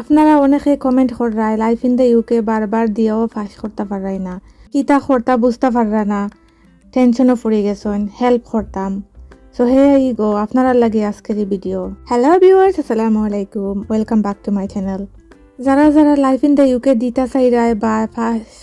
আপনারা অনেকে কমেন্ট করায় লাইফ ইন দ্য ইউকে বারবার দিয়েও ফাঁস করতে পারাই না। কিতা করতা বুঝতে পাররা না। টেনশনও পড়ে গেছেন হেল্প করতাম। সো হে ই গো আপনারা লাগে আজকের এই ভিডিও হ্যালো ভিউয়ার্স আসসালামু আলাইকুম। Welcome back to my channel যারা যারা লাইফ ইন দ্য ইউকে দিতা চাইরায় বা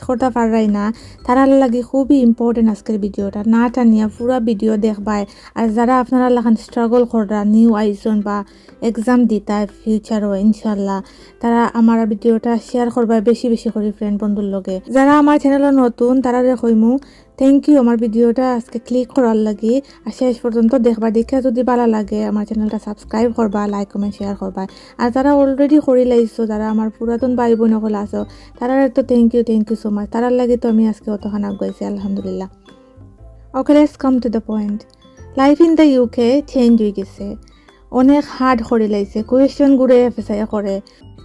করতে পারাই না তারা লাগে খুবই ইম্পর্টেন্ট আজকের ভিডিওটা না টানিয়া পুরা ভিডিও দেখবায় আর যারা আপনারা লাখান স্ট্রাগল করা নিউ আইসন বা এক্সাম দিতা ফিউচারও ইনশাল্লাহ তারা আমার ভিডিওটা শেয়ার করবা বেশি বেশি করে ফ্রেন্ড বন্ধুর লগে। যারা আমার চ্যানেলে নতুন তারা কইমু থ্যাংক ইউ আমার ভিডিওটা আজকে ক্লিক করার লাগি। আর শেষ পর্যন্ত দেখবা, দেখে যদি ভালো লাগে, আমার চ্যানেলটা সাবস্ক্রাইব করবা লাইক কমেন্ট শেয়ার করবা। আর যারা অলরেডি করে লাইছো, যারা আমার পুরাতন ভাই বোন সকল আছো, তারা তো thank you thank you so much তারার লাগে তো আমি আজকে অতখান আগাইছি আলহামদুলিল্লাহ। Okay let's come to the point life in the UK change হয়ে গেছে। অনেক হার্ড করে লাইছে। কোয়েশ্চন ঘুরে ফেসাই করে।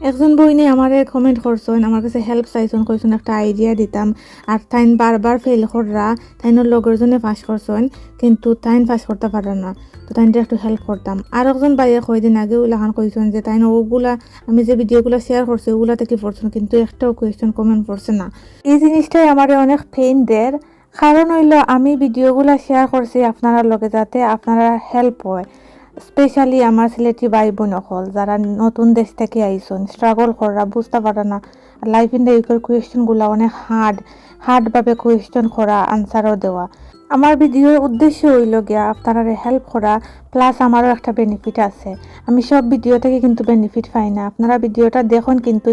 একজন বইনে আমারে কমেন্ট করছেন, আমার কাছে হেল্প চাইছেন কইছেন একটা আইডিয়া দিতাম। আর তাইন বারবার ফেল কররা তাইনের লগের জন্য পাস করছেন কিন্তু তাইন পাস করতে পারে না। তো তাইনটা একটু হেল্প করতাম। আর একজন বাইরে কয়দিন আগে ওলাখান কইছেন যে তাইন ওগুলা, আমি যে ভিডিওগুলো শেয়ার করছি ওগুলা থেকে পড়ছেন? কিন্তু একটাও কোয়েশ্চন কমেন্ট পড়ছে না। এই জিনিসটাই আমার অনেক পেইন দের কারণ হইল, আমি ভিডিওগুলো শেয়ার করছি আপনারা লগে যাতে আপনারা হেল্প হয়। স্পেশালি আমার সিলেটি ভাই বোন অকল যারা নতুন দেশ থেকে আইসন স্ট্রাগল করা, বুঝতে পারে না। লাইফ ইন দ্য ইউকের কোয়েশ্চনগুলো অনেক হার্ড হার্ডভাবে কোয়েশ্চন করা আনসারও দেওয়া। আমার ভিডিওর উদ্দেশ্য হইল গিয়া আপনারা হেল্প করা প্লাস আমারও একটা বেনিফিট আছে। আমি সব ভিডিও থেকে কিন্তু বেনিফিট পাই না। আপনারা ভিডিওটা দেখুন কিন্তু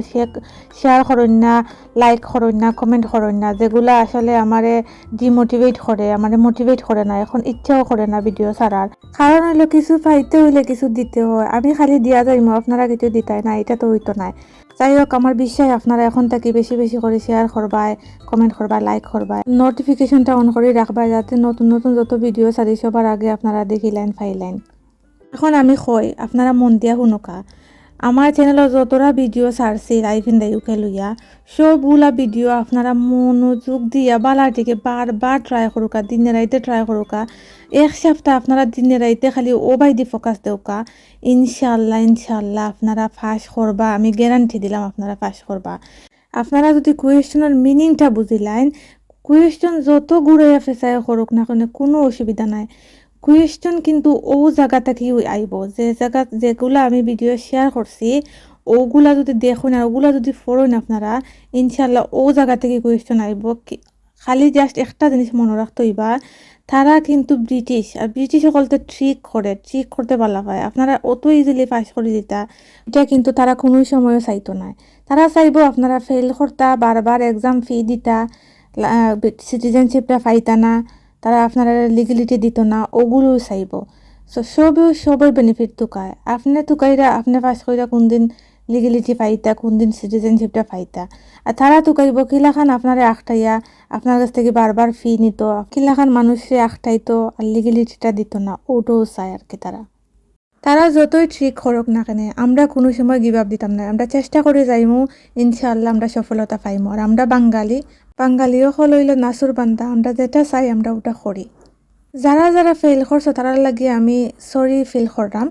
শেয়ার করেন না লাইক করেন না কমেন্ট করেন না। যেগুলো আসলে আমারে ডিমোটিভেট করে, আমারে মোটিভেট করে না। এখন ইচ্ছাও করে না ভিডিও ছাড়ার। কারণ হইল কিছু পাইতে হইলে কিছু দিতে হয়। আমি খালি দিয়া যাইমো, আপনারা কিছু দিতাই না, এটা তো হইতো নাই। যাই হোক, আমার বিশ্বাস আপনারা এখন থেকে বেশি বেশি করে শেয়ার করবায় কমেন্ট করবা লাইক করবায় নোটিফিকেশনটা অন করে রাখবা যাতে নতুন নতুন যত ভিডিও সারি সবার আগে আপনারা দেখি লাইন ফাইলেন এখন আমি কই, আপনারা মন দিয়া শুনুকা। আমার চ্যানেলত যতটা ভিডিও ছাড়ছি লাইফ ইন দ্য ইউকে লইয়া সবগুলা ভিডিও আপনারা মনোযোগ দিয়া বালার দিকে বারবার ট্রাই করুকা, দিনে রাইতে ট্রাই করুকা। এক সপ্তাহ আপনারা দিনে রাইতে খালি ও বাই দি ফোকাস দেউকা। ইনশাল্লাহ ইনশাল্লাহ আপনারা ফাঁস করবা, আমি গ্যারান্টি দিলাম আপনারা ফাঁস করবা। আপনারা যদি কোয়েশনের মিনিংটা বুঝিলেন কোয়েশন যত ঘুরে ফেসাই করুক না কোনো অসুবিধা নাই। কুয়েশন কিন্তু ও জায়গা থেকে আইব যে জায়গা যেগুলো আমি ভিডিও শেয়ার করছি, ওগুলা যদি দেখুন আর ওগুলা যদি ফোরেন আপনারা ইনশাল্লাহ ও জায়গা থেকে কুয়েশন আইব খালি জাস্ট একটা জিনিস মনে রাখতে হইবা, তারা কিন্তু ব্রিটিশ আর ব্রিটিশ সকলতে ট্রিক করে ট্রিক করতে পারলা হয় আপনারা অত ইজিলি পাস করে দিতা এটা কিন্তু তারা কোনো সময়ও চাইতো না তারা চাইব আপনারা ফেল করতা, বারবার এক্সাম ফি দিতা সিটিজেনশিপটা পাইতা না। তারা আপনারা লিগেলিটি দিত না ওগুলো চাইব। সো সবেও সবের বেনিফিট তুকায় আপনি তুকাইরা আপনি পাস কইরা কোন দিন লিগেলিটি পাইতা কোন দিন সিটিজেনশিপটা পাইতা। আর তারা তুকাইব কিলাখান আপনারে আখটাইয়া আপনার কাছ থেকে বারবার ফি নিত কিলাখান মানুষে আখটাইতো আর লিগেলিটিটা দিত না, ওটাও চায় আর কি তারা। তারা যতই ঠিক করুক না কেন, আমরা কোনো সময় গিভ আপ দিতাম না। আমরা চেষ্টা করে যাইমু, ইনশাআল্লাহ আমরা সফলতা পাইমু। আর আমরা বাঙালি, বাঙালিও হল হইল নাচুর বান্দা। আমরা যেটা চাই আমরা ওটা করি। যারা যারা ফেল করছ তারা লাগে আমি সরি ফিল করলাম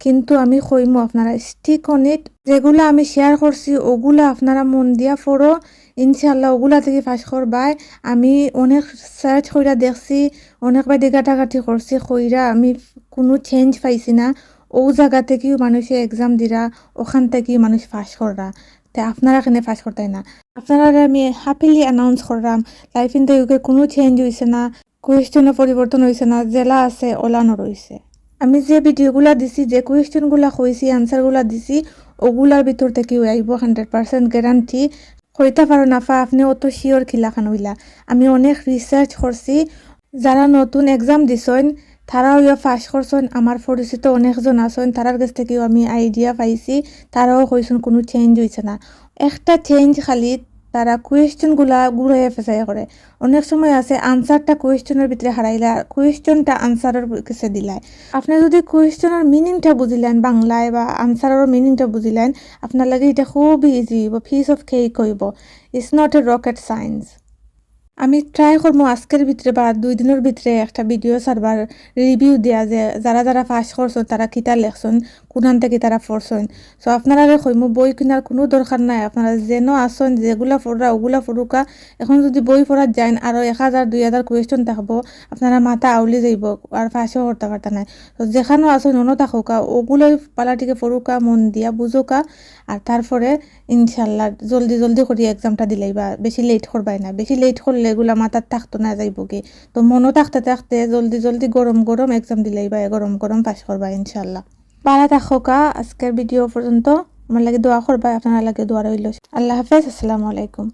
কিন্তু আমি কইমু, আপনারা স্টিক অন ইট যেগুলো আমি শেয়ার করছি ওগুলা আপনারা মন দিয়া ফোরো ইনশাল্লাহ ওগুলা থেকে ফাঁস করবাই। আমি অনেক সার্চ কইরা দেখছি, অনেক অনেকবার দিগাটাগাটি করছি কইরা আমি কোনো চেঞ্জ পাইছি না। ও জায়গা থেকেও মানুষে এক্সাম দিরা, ওখান থেকেও মানুষ ফাঁস করা তে আপনারা এখানে ফাঁস করতাই না? আপনারা আমি হ্যাপিলি অ্যানাউন্স করলাম লাইফ ইন দ্য ইউকে কোনো চেঞ্জ হয়েছে না কোয়েশ্চনের পরিবর্তন হয়েছে না, জেলা আছে, ওলানো রয়েছে আমি যে ভিডিওগুলা দিছি, যে কোয়েশ্চনগুলা কইছি আনসারগুলা দিছি, ওগুলার ভিতর থেকে আইব হান্ড্রেড পার্সেন্ট গ্যারান্টি হইতে পারো নাফা আপনি অত শিওর খিলাখান হইলা। আমি অনেক রিসার্চ করছি যারা নতুন এক্সাম দিছেন তারাও ইয়া ফাঁস করছেন আমার পরিচিত অনেকজন আছেন তারার কাছ থেকেও আমি আইডিয়া পাইছি তারাও কইছেন কোনো চেঞ্জ হয়েছে না। একটা চেঞ্জ খালি তারা কুয়েশনগুলা ঘুরাইয়া ফেসাই করে অনেক সময় আছে আনসারটা কোয়েশ্চনের ভিতরে হারাইলা কোয়েশ্চনটা আনসারের কাছে দিলাই আপনি যদি কোয়েশ্চনের মিনিংটা বুঝিলেন বাংলায় বা আনসারের মিনিংটা বুঝিলেন আপনার লাগে এটা খুবই ইজি হইব ফিস অফ কেক হইব it's not a rocket science আমি ট্রাই করব আজকের ভিতরে বা দুই দিনের ভিতরে একটা ভিডিও সারবার রিভিউ দেওয়া যে যারা যারা পাস করছেন, তারা কিতা লেখছেন কোনান থেকে তারা পড়ছেন। সো আপনারা কইমু, বই কেনার কোনো দরকার নাই। আপনারা যেন আসন যেগুলা পড়রা ওগুলা পড়ুকা এখন যদি বই পড়ার যান আরও এক হাজার দুই হাজার কোয়েশ্চন থাকব, আপনারা মাথা আউলি যাইব আর ফাঁসও করতে পারতা নাই। তো যেখানেও আসন অন্য থাকুকা ওগুলো পালাটিকে পড়ুকা মন দিয়া বুঝুকা আর তারপরে ইনশাল্লাহ জলদি জলদি করি এক্সামটা দিলাইবা বেশি লেট করবাই না। বেশি লেট করলে এগুলা মাথার থাকতো না যাইব কি? তো মনও থাকতে থাকতে জলদি জলদি গরম গরম এক্সাম দিলাইবা গরম গরম পাস করবা ইনশাল্লাহ পারা থাকা আজকের ভিডিও পর্যন্ত। আমার লাগে দোয়া করবা, আপনার লাগে দোয়া রইল। আল্লাহ হাফেজ, আসসালামু আলাইকুম।